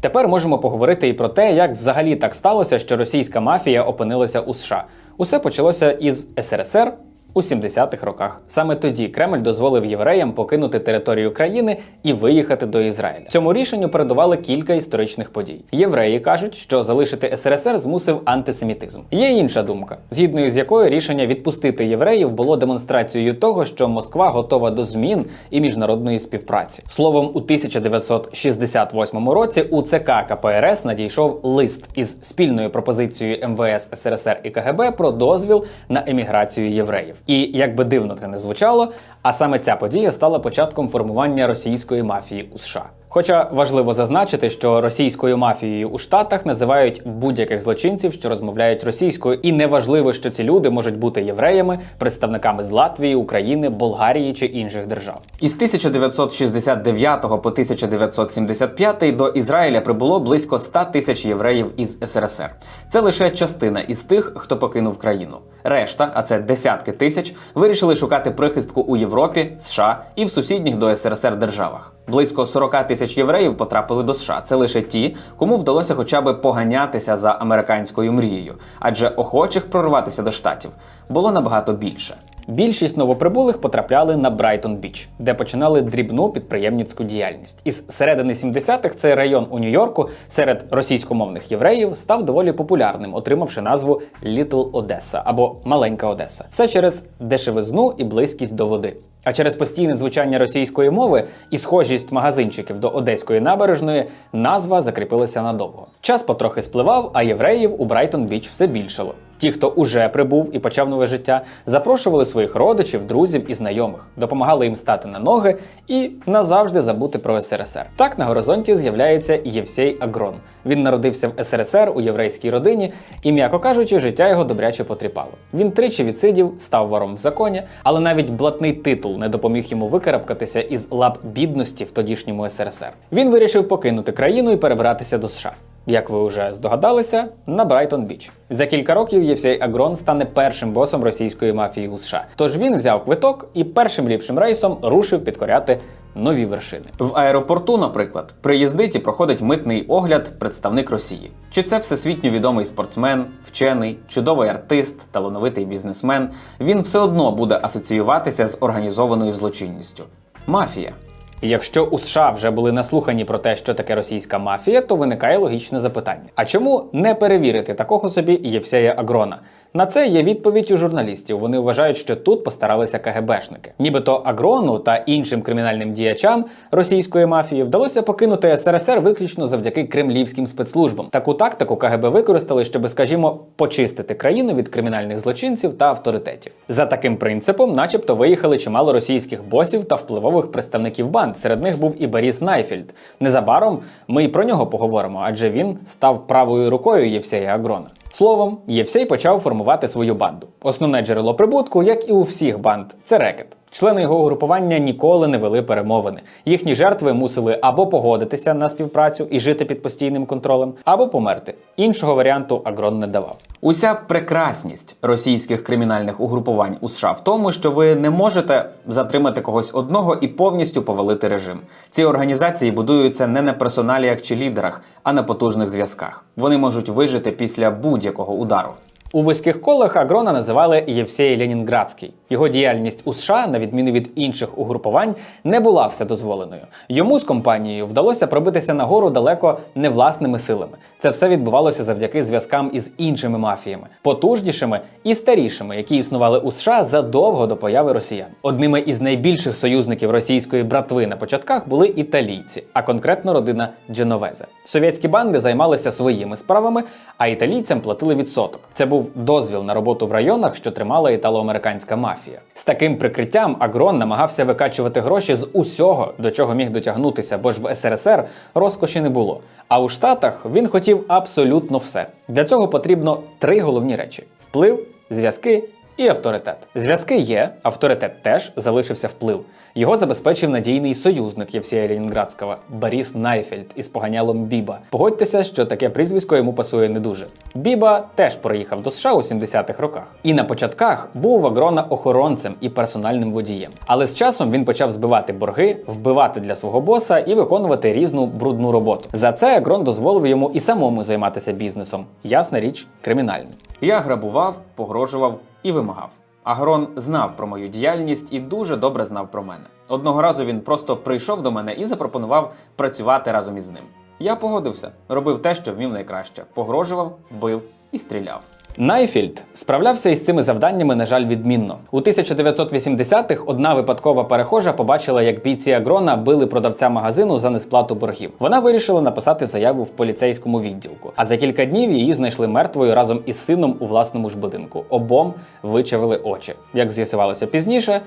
Тепер можемо поговорити і про те, як взагалі так сталося, що російська мафія опинилася у США. Усе почалося із СРСР. У 70-х роках саме тоді Кремль дозволив євреям покинути територію країни і виїхати до Ізраїля. Цьому рішенню передували кілька історичних подій. Євреї кажуть, що залишити СРСР змусив антисемітизм. Є інша думка, згідно з якою рішення відпустити євреїв було демонстрацією того, що Москва готова до змін і міжнародної співпраці. Словом, у 1968 році у ЦК КПРС надійшов лист із спільною пропозицією МВС СРСР і КГБ про дозвіл на еміграцію євреїв. І як би дивно це не звучало, а саме ця подія стала початком формування російської мафії у США. Хоча важливо зазначити, що російською мафією у Штатах називають будь-яких злочинців, що розмовляють російською, і неважливо, що ці люди можуть бути євреями, представниками з Латвії, України, Болгарії чи інших держав. Із 1969 по 1975 до Ізраїля прибуло близько 100 тисяч євреїв із СРСР. Це лише частина із тих, хто покинув країну. Решта, а це десятки тисяч, вирішили шукати прихистку у Європі, США і в сусідніх до СРСР державах. Близько 40 тисяч євреїв потрапили до США. Це лише ті, кому вдалося хоча б поганятися за американською мрією, адже охочих прорватися до штатів було набагато більше. Більшість новоприбулих потрапляли на Брайтон Біч, де починали дрібну підприємницьку діяльність. Із середини 70-х цей район у Нью-Йорку серед російськомовних євреїв став доволі популярним, отримавши назву Літл Одеса або Маленька Одеса. Все через дешевизну і близькість до води. А через постійне звучання російської мови і схожість магазинчиків до одеської набережної назва закріпилася надовго. Час потрохи спливав, а євреїв у Брайтон Біч все більшало. Ті, хто уже прибув і почав нове життя, запрошували своїх родичів, друзів і знайомих, допомагали їм стати на ноги і назавжди забути про СРСР. Так на горизонті з'являється Євсей Агрон. Він народився в СРСР у єврейській родині, і, м'яко кажучи, життя його добряче потріпало. Він тричі відсидів, став вором в законі, але навіть блатний титул не допоміг йому викарабкатися із лап бідності в тодішньому СРСР. Він вирішив покинути країну і перебратися до США. Як ви вже здогадалися, на Брайтон Біч. За кілька років Євсей Агрон стане першим босом російської мафії у США. Тож він взяв квиток і першим ліпшим рейсом рушив підкоряти нові вершини. В аеропорту, наприклад, приїздить і проходить митний огляд представник Росії. Чи це всесвітньо відомий спортсмен, вчений, чудовий артист, талановитий бізнесмен, він все одно буде асоціюватися з організованою злочинністю. Мафія. Якщо у США вже були наслухані про те, що таке російська мафія, то виникає логічне запитання: а чому не перевірити такого собі Євсея Агрона? На це є відповідь у журналістів. Вони вважають, що тут постаралися КГБшники. Нібито Агрону та іншим кримінальним діячам російської мафії вдалося покинути СРСР виключно завдяки кремлівським спецслужбам. Таку тактику КГБ використали, щоб, скажімо, почистити країну від кримінальних злочинців та авторитетів. За таким принципом, начебто, виїхали чимало російських босів та впливових представників банд. Серед них був і Борис Найфельд. Незабаром ми і про нього поговоримо, адже він став правою рукою Євсея Агрона. Словом, Євсей почав формувати свою банду. Основне джерело прибутку, як і у всіх банд, це рекет. Члени його угрупування ніколи не вели перемовини. Їхні жертви мусили або погодитися на співпрацю і жити під постійним контролем, або померти. Іншого варіанту Агрон не давав. Уся прекрасність російських кримінальних угрупувань у США в тому, що ви не можете затримати когось одного і повністю повалити режим. Ці організації будуються не на персоналіях чи лідерах, а на потужних зв'язках. Вони можуть вижити після будь-якого удару. У вузьких колах Агрона називали Євсей Ленінградський. Його діяльність у США, на відміну від інших угрупувань, не була вседозволеною. Йому з компанією вдалося пробитися нагору далеко не власними силами. Це все відбувалося завдяки зв'язкам із іншими мафіями, потужнішими і старішими, які існували у США задовго до появи росіян. Одними із найбільших союзників російської братви на початках були італійці, а конкретно родина Дженовезе. Совєтські банди займалися своїми справами, а італійцям платили відсоток. Це був дозвіл на роботу в районах, що тримала італо-американська мафія. З таким прикриттям Агрон намагався викачувати гроші з усього, до чого міг дотягнутися, бо ж в СРСР розкоші не було. А у Штатах він хотів абсолютно все. Для цього потрібно три головні речі: вплив, зв'язки і авторитет. Зв'язки є, авторитет теж залишився вплив. Його забезпечив надійний союзник Євсія Ленінградського Борис Найфельд із поганялом Біба. Погодьтеся, що таке прізвисько йому пасує не дуже. Біба теж приїхав до США у 70-х роках. І на початках був Агрона охоронцем і персональним водієм. Але з часом він почав збивати борги, вбивати для свого боса і виконувати різну брудну роботу. За це Агрон дозволив йому і самому займатися бізнесом. Ясна річ, кримінальним. Я грабував, погрожував і вимагав. Агрон знав про мою діяльність і дуже добре знав про мене. Одного разу він просто прийшов до мене і запропонував працювати разом із ним. Я погодився, робив те, що вмів найкраще: погрожував, бив і стріляв. Найфільд справлявся із цими завданнями, на жаль, відмінно. У 1980-х одна випадкова перехожа побачила, як бійці Агрона били продавця магазину за несплату боргів. Вона вирішила написати заяву в поліцейському відділку. А за кілька днів її знайшли мертвою разом із сином у власному ж будинку. Обом вичавили очі. Як з'ясувалося пізніше,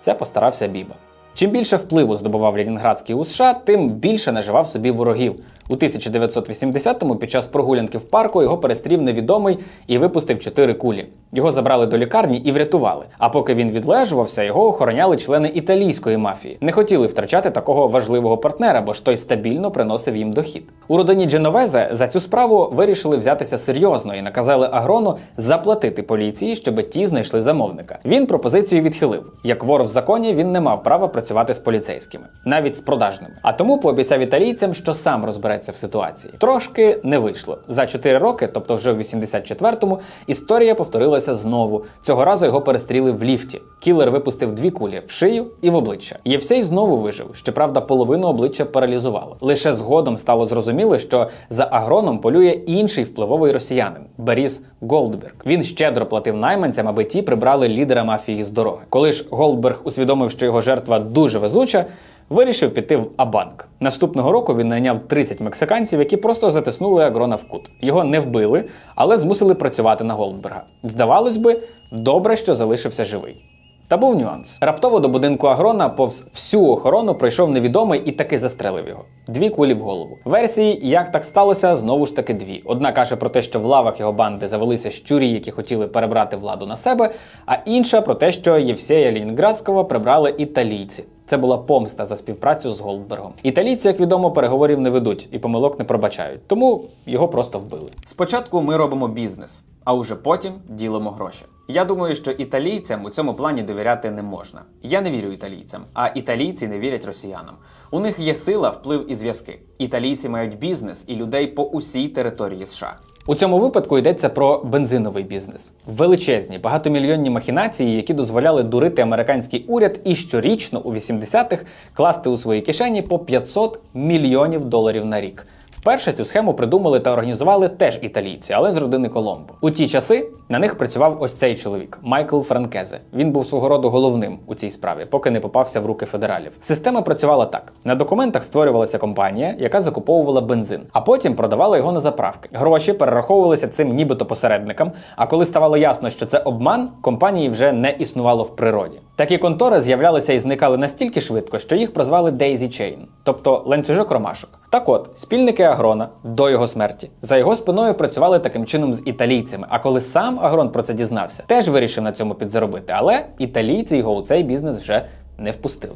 це постарався Біба. Чим більше впливу здобував Ленінградський у США, тим більше наживав собі ворогів. У 1980-му під час прогулянки в парку його перестрів невідомий і випустив чотири кулі. Його забрали до лікарні і врятували. А поки він відлежувався, його охороняли члени італійської мафії. Не хотіли втрачати такого важливого партнера, бо ж той стабільно приносив їм дохід. У родині Дженовезе за цю справу вирішили взятися серйозно і наказали Агрону заплатити поліції, щоб ті знайшли замовника. Він пропозицію відхилив. Як вор в законі, він не мав права працювати з поліцейськими, навіть з продажними. А тому пообіцяв італійцям, що сам розбереться в ситуації. Трошки не вийшло. За 4 роки, тобто вже в 84-му, історія повторилася знову. Цього разу його перестріли в ліфті. Кілер випустив дві кулі в шию і в обличчя. Євсей знову вижив. Щоправда, половину обличчя паралізувало. Лише згодом стало зрозуміло, що за агроном полює інший впливовий росіянин Борис Голдберг. Він щедро платив найманцям, аби ті прибрали лідера мафії з дороги. Коли ж Голдберг усвідомив, що його жертва дуже везуча. Вирішив піти в Абанк. Наступного року він найняв 30 мексиканців, які просто затиснули Агрона в кут. Його не вбили, але змусили працювати на Голдберга. Здавалось би, добре, що залишився живий. Та був нюанс. Раптово до будинку Агрона повз всю охорону прийшов невідомий і таки застрелив його. Дві кулі в голову. Версії, як так сталося, знову ж таки дві. Одна каже про те, що в лавах його банди завелися щурі, які хотіли перебрати владу на себе, а інша про те, що Євсея Лінінградського прибрали італійці. Це була помста за співпрацю з Голдбергом. Італійці, як відомо, переговорів не ведуть і помилок не пробачають, тому його просто вбили. Спочатку ми робимо бізнес, а уже потім ділимо гроші. Я думаю, що італійцям у цьому плані довіряти не можна. Я не вірю італійцям, а італійці не вірять росіянам. У них є сила, вплив і зв'язки. Італійці мають бізнес і людей по усій території США. У цьому випадку йдеться про бензиновий бізнес. Величезні багатомільйонні махінації, які дозволяли дурити американський уряд і щорічно у 80-х класти у свої кишені по 500 мільйонів доларів на рік. Вперше цю схему придумали та організували теж італійці, але з родини Коломбо. У ті часи на них працював ось цей чоловік Майкл Франкезе. Він був свого роду головним у цій справі, поки не попався в руки федералів. Система працювала так: на документах створювалася компанія, яка закуповувала бензин, а потім продавала його на заправки. Гроші перераховувалися цим нібито посередникам. А коли ставало ясно, що це обман, компанії вже не існувало в природі. Такі контори з'являлися і зникали настільки швидко, що їх прозвали Daisy Chain, тобто ланцюжок ромашок. Так от, спільники Агрона до його смерті за його спиною працювали таким чином з італійцями. А коли сам Агрон про це дізнався, теж вирішив на цьому підзаробити. Але італійці його у цей бізнес вже не впустили.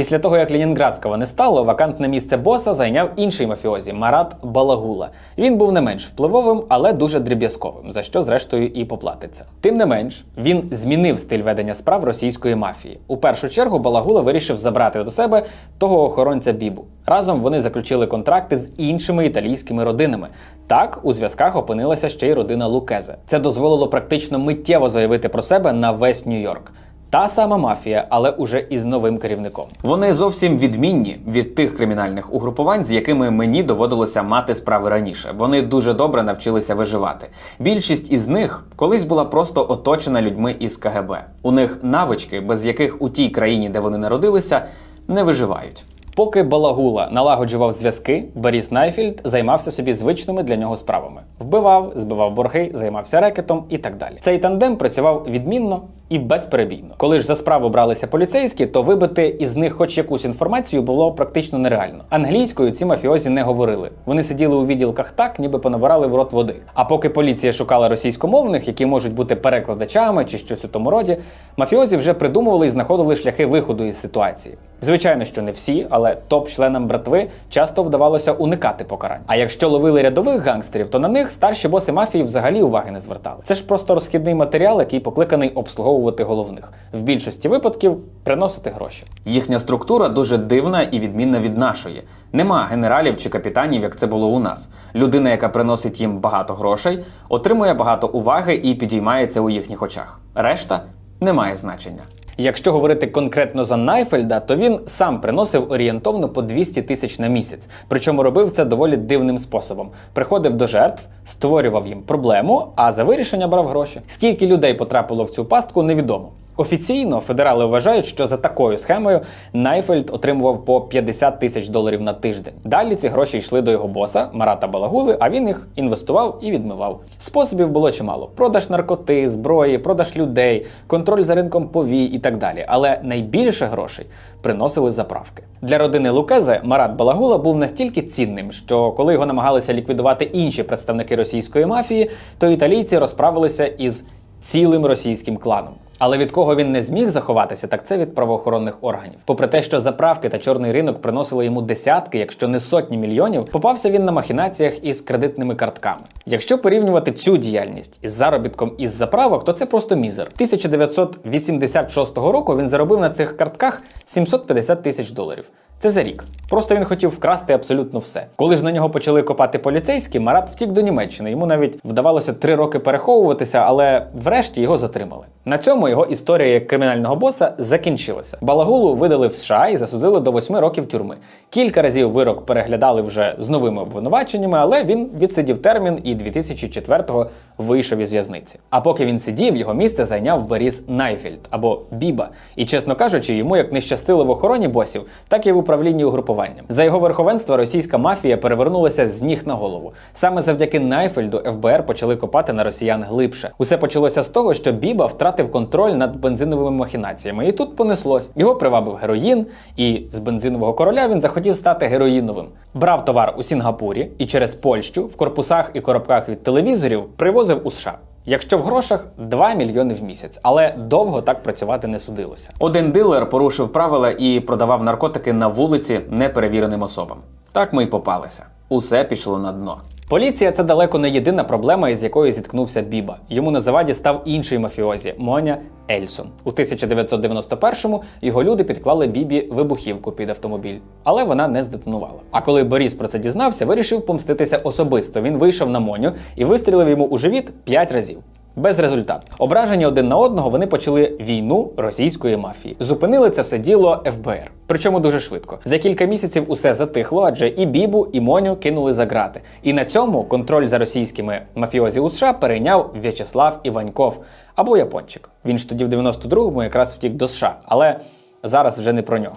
Після того, як Ленінградського не стало, вакантне місце боса зайняв інший мафіозі Марат Балагула. Він був не менш впливовим, але дуже дріб'язковим, за що зрештою і поплатиться. Тим не менш, він змінив стиль ведення справ російської мафії. У першу чергу Балагула вирішив забрати до себе того охоронця Бібу. Разом вони заключили контракти з іншими італійськими родинами. Так у зв'язках опинилася ще й родина Лукезе. Це дозволило практично миттєво заявити про себе на весь Нью-Йорк. Та сама мафія, але уже із новим керівником. Вони зовсім відмінні від тих кримінальних угрупувань, з якими мені доводилося мати справи раніше. Вони дуже добре навчилися виживати. Більшість із них колись була просто оточена людьми із КГБ. У них навички, без яких у тій країні, де вони народилися, не виживають. Поки Балагула налагоджував зв'язки, Борис Найфільд займався собі звичними для нього справами: вбивав, збивав борги, займався рекетом і так далі. Цей тандем працював відмінно і безперебійно. Коли ж за справу бралися поліцейські, то вибити із них хоч якусь інформацію було практично нереально. Англійською ці мафіозі не говорили. Вони сиділи у відділках так, ніби понабирали в рот води. А поки поліція шукала російськомовних, які можуть бути перекладачами чи щось у тому роді, мафіозі вже придумували і знаходили шляхи виходу із ситуації. Звичайно, що не всі, але топ-членам братви часто вдавалося уникати покарань. А якщо ловили рядових гангстерів, то на них старші боси мафії взагалі уваги не звертали. Це ж просто розхідний матеріал, який покликаний обслуговувати головних. В більшості випадків приносити гроші. Їхня структура дуже дивна і відмінна від нашої. Нема генералів чи капітанів, як це було у нас. Людина, яка приносить їм багато грошей, отримує багато уваги і підіймається у їхніх очах. Решта не має значення. Якщо говорити конкретно за Найфельда, то він сам приносив орієнтовно по 200 тисяч на місяць. Причому робив це доволі дивним способом. Приходив до жертв, створював їм проблему, а за вирішення брав гроші. Скільки людей потрапило в цю пастку, невідомо. Офіційно федерали вважають, що за такою схемою Найфельд отримував по 50 тисяч доларів на тиждень. Далі ці гроші йшли до його боса Марата Балагули, а він їх інвестував і відмивав. Способів було чимало: продаж наркоти, зброї, продаж людей, контроль за ринком повій і так далі. Але найбільше грошей приносили заправки. Для родини Лукезе Марат Балагула був настільки цінним, що коли його намагалися ліквідувати інші представники російської мафії, то італійці розправилися із цілим російським кланом. Але від кого він не зміг заховатися, так це від правоохоронних органів. Попри те, що заправки та чорний ринок приносили йому десятки, якщо не сотні мільйонів, попався він на махінаціях із кредитними картками. Якщо порівнювати цю діяльність із заробітком із заправок, то це просто мізер. 1986 року він заробив на цих картках 750 тисяч доларів. Це за рік. Просто він хотів вкрасти абсолютно все. Коли ж на нього почали копати поліцейські, Марат втік до Німеччини. Йому навіть вдавалося три роки переховуватися, але врешті його затримали. На цьому його історія як кримінального боса закінчилася. Балагулу видали в США і засудили до восьми років тюрми. Кілька разів вирок переглядали вже з новими обвинуваченнями, але він відсидів термін і 2004-го вийшов із в'язниці. А поки він сидів, його місце зайняв Борис Найфельд або Біба. І чесно кажучи, йому як не щастило в охороні босів, так і в управлінні угрупуванням. За його верховенства російська мафія перевернулася з ніг на голову. Саме завдяки Найфельду ФБР почали копати на росіян глибше. Усе почалося з того, що Біба втратив контроль над бензиновими махінаціями, і тут понеслось. Його привабив героїн, і з бензинового короля він захотів стати героїновим. Брав товар у Сінгапурі і через Польщу в корпусах і коробках від телевізорів привозив у США. Якщо в грошах 2 мільйони в місяць, але довго так працювати не судилося. Один дилер порушив правила і продавав наркотики на вулиці неперевіреним особам. Так ми й попалися. Усе пішло на дно. Поліція це далеко не єдина проблема, із якою зіткнувся Біба. Йому на заваді став інший мафіозі Моня Ельсон. У 1991-му його люди підклали Бібі вибухівку під автомобіль, але вона не здетонувала. А коли Боріс про це дізнався, вирішив помститися особисто. Він вийшов на Моню і вистрілив йому у живіт 5 разів. Без результату. Ображені один на одного, вони почали війну російської мафії. Зупинили це все діло ФБР. Причому дуже швидко. За кілька місяців усе затихло, адже і Бібу, і Моню кинули за грати. І на цьому контроль за російськими мафіозі у США перейняв В'ячеслав Іваньков або Япончик. Він ж тоді в 92-му якраз втік до США, але зараз вже не про нього.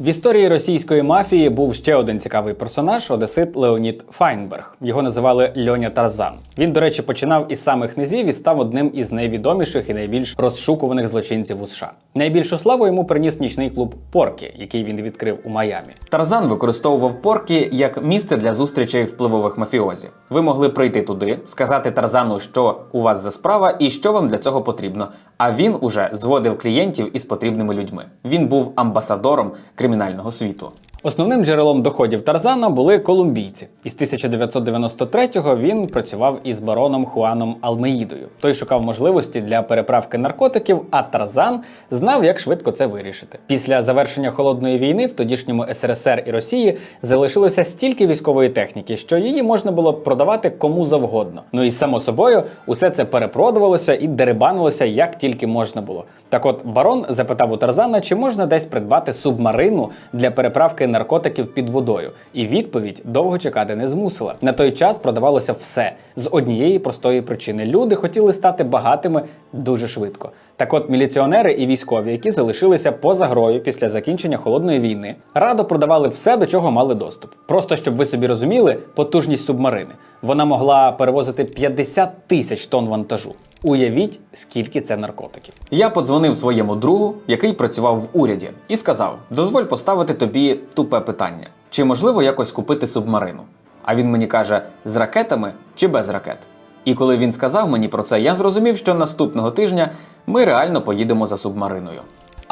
В історії російської мафії був ще один цікавий персонаж Одесит Леонід Файнберг. Його називали Льоня Тарзан. Він, до речі, починав із самих низів і став одним із найвідоміших і найбільш розшукуваних злочинців у США. Найбільшу славу йому приніс нічний клуб Поркі, який він відкрив у Майамі. Тарзан використовував Поркі як місце для зустрічей впливових мафіозів. Ви могли прийти туди, сказати Тарзану, що у вас за справа і що вам для цього потрібно. А він уже зводив клієнтів із потрібними людьми. Він був амбасадором кримінального світу. Основним джерелом доходів Тарзана були колумбійці. Із 1993-го він працював із бароном Хуаном Алмеїдою. Той шукав можливості для переправки наркотиків, а Тарзан знав, як швидко це вирішити. Після завершення холодної війни в тодішньому СРСР і Росії залишилося стільки військової техніки, що її можна було продавати кому завгодно. Ну і само собою, усе це перепродувалося і дерибанилося як тільки можна було. Так от барон запитав у Тарзана, чи можна десь придбати субмарину для переправки наркотиків під водою, і відповідь довго чекати не змусила. На той час продавалося все з однієї простої причини: люди хотіли стати багатими дуже швидко. Так от міліціонери і військові, які залишилися поза грою після закінчення холодної війни, радо продавали все, до чого мали доступ. Просто щоб ви собі розуміли, потужність субмарини. Вона могла перевозити 50 тисяч тонн вантажу. Уявіть, скільки це наркотиків. Я подзвонив своєму другу, який працював в уряді, і сказав: дозволь поставити тобі тупе питання: чи можливо якось купити субмарину? А він мені каже: з ракетами чи без ракет? І коли він сказав мені про це, я зрозумів, що наступного тижня ми реально поїдемо за субмариною.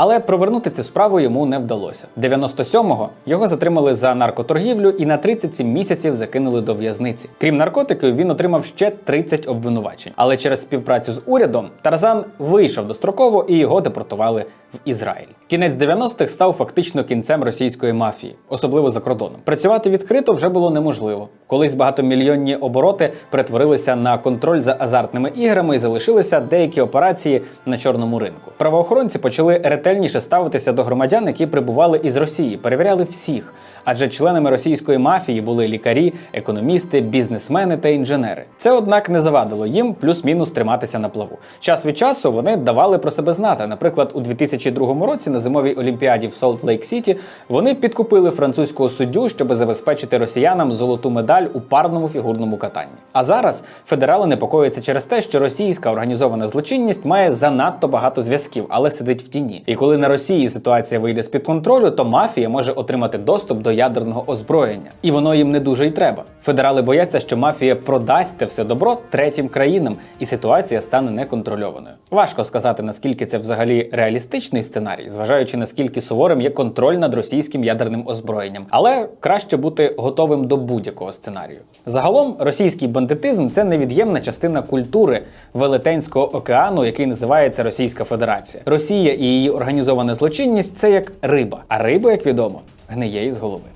Але провернути цю справу йому не вдалося. 97-го його затримали за наркоторгівлю і на 37 місяців закинули до в'язниці. Крім наркотиків, він отримав ще 30 обвинувачень. Але через співпрацю з урядом Тарзан вийшов достроково і його депортували в Ізраїль. Кінець 90-х став фактично кінцем російської мафії, особливо за кордоном. Працювати відкрито вже було неможливо. Колись багатомільйонні обороти перетворилися на контроль за азартними іграми і залишилися деякі операції на чорному ринку. Правоохоронці почали ретельніше ставитися до громадян, які прибували із Росії, перевіряли всіх. Адже членами російської мафії були лікарі, економісти, бізнесмени та інженери. Це, однак, не завадило їм плюс-мінус триматися на плаву. Час від часу вони давали про себе знати. Наприклад, у 2002 році на зимовій олімпіаді в Солт Лейк Сіті вони підкупили французького суддю, щоб забезпечити росіянам золоту медаль у парному фігурному катанні. А зараз федерали непокоїться через те, що російська організована злочинність має занадто багато зв'язків, але сидить в тіні. І коли на Росії ситуація вийде з під контролю, то мафія може отримати доступ до ядерного озброєння, і воно їм не дуже й треба. Федерали бояться, що мафія продасть те все добро третім країнам, і ситуація стане неконтрольованою. Важко сказати, наскільки це взагалі реалістичний сценарій, зважаючи наскільки суворим є контроль над російським ядерним озброєнням, але краще бути готовим до будь-якого сценарію. Загалом, російський бандитизм це невід'ємна частина культури Велетенського океану, який називається Російська Федерація. Росія і її організована злочинність це як риба, а риба, як відомо, гниє із голови.